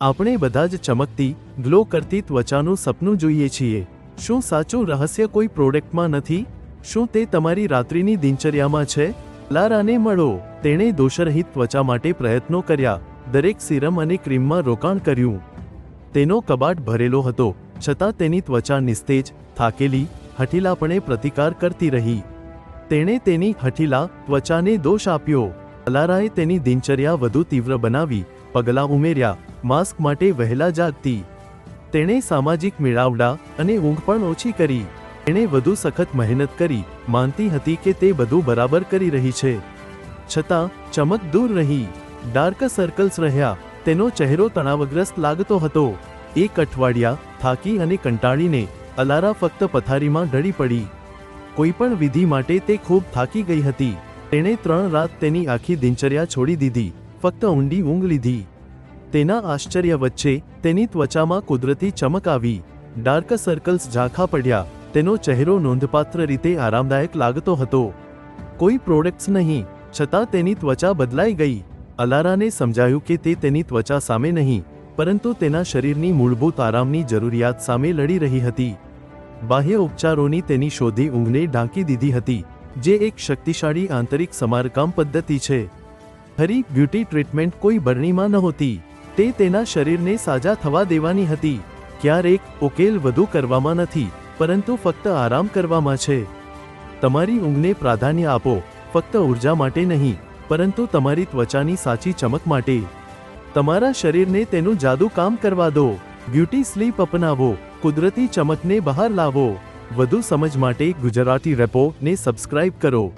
આપણે બધા જ ચમકતી, ગ્લો કરતી ત્વચાનું સપનું જોઈએ છીએ. શું સાચું રહસ્ય કોઈ પ્રોડક્ટમાં નથી? શું તે તમારી રાત્રિની દિનચર્યામાં છે? લારાને મળો. તેણે દોષરહિત ત્વચા માટે પ્રયત્નો કર્યા. દરેક સિરમ અને ક્રીમમાં રોકાણ કર્યું. તેનો કબાટ ભરેલો હતો. છતાં તેની ત્વચા નિસ્તેજ, થાકેલી, હઠીલાપણે પ્રતિકાર કરતી રહી. તેણે તેની હઠીલા ત્વચાને દોષ આપ્યો. અલારાએ તેની દિનચર્યા વધુ તીવ્ર બનાવી. પગલાં ઉમેર્યા. માસ્ક માટે વહેલા જાગતી. તેણે સામાજિક મેળાવડા અને ઊંઘ પણ ઓછી કરી. તેણે વધુ સખત મહેનત કરી, માનતી હતી કે તે બધું બરાબર કરી રહી છે. છતાં, ચમક દૂર રહી. ડાર્ક સર્કલ્સ રહ્યા. તેનો ચહેરો તણાવગ્રસ્ત લાગતો હતો. એક અઠવાડિયા થાકી અને કંટાળીને અલારા ફક્ત પથારીમાં ઢળી પડી. કોઈપણ વિધિ માટે તે ખૂબ થાકી ગઈ હતી. તેણે ત્રણ રાત તેની આખી દિનચર્યા છોડી દીધી. ફક્ત ઊંડી ઊંઘ લીધી. તેના આશ્ચર્ય વચ્ચે તેની ત્વચામાં કુદરતી ચમક આવી. ડાર્ક સર્કલ્સ ઝાંખા પડ્યા. તેનો ચહેરો નોંધપાત્ર રીતે આરામદાયક લાગતો હતો. કોઈ પ્રોડક્ટ્સ નહીં, છતાં તેની ત્વચા બદલાઈ ગઈ. અલારાને સમજાયું કે તે તેની ત્વચા સામે નહીં, પરંતુ તેના શરીરની મૂળભૂત આરામની જરૂરિયાત સામે લડી રહી હતી. બાહ્ય ઉપચારોની તેની શોધી ઊંઘને ઢાંકી દીધી હતી, જે એક શક્તિશાળી આંતરિક સમારકામ પદ્ધતિ છે. ફરી બ્યુટી ટ્રીટમેન્ટ કોઈ બરણીમાં નહોતી. તે તેના શરીરને સાજા થવા દેવાની હતી. ક્યારેક ઉકેલ વધુ કરવામાં નથી, પરંતુ ફક્ત આરામ કરવામાં છે. તમારી ઊંઘને પ્રાધાન્ય આપો, ફક્ત ઊર્જા માટે નહીં, પરંતુ તમારી ત્વચાની સાચી ચમક માટે. તમારા શરીરને તેનું જાદુ કામ કરવા દો. બ્યુટી સ્લીપ અપનાવો, કુદરતી ચમકને બહાર લાવો. વધુ સમજ માટે ગુજરાતી રેપો ને સબસ્ક્રાઇબ કરો.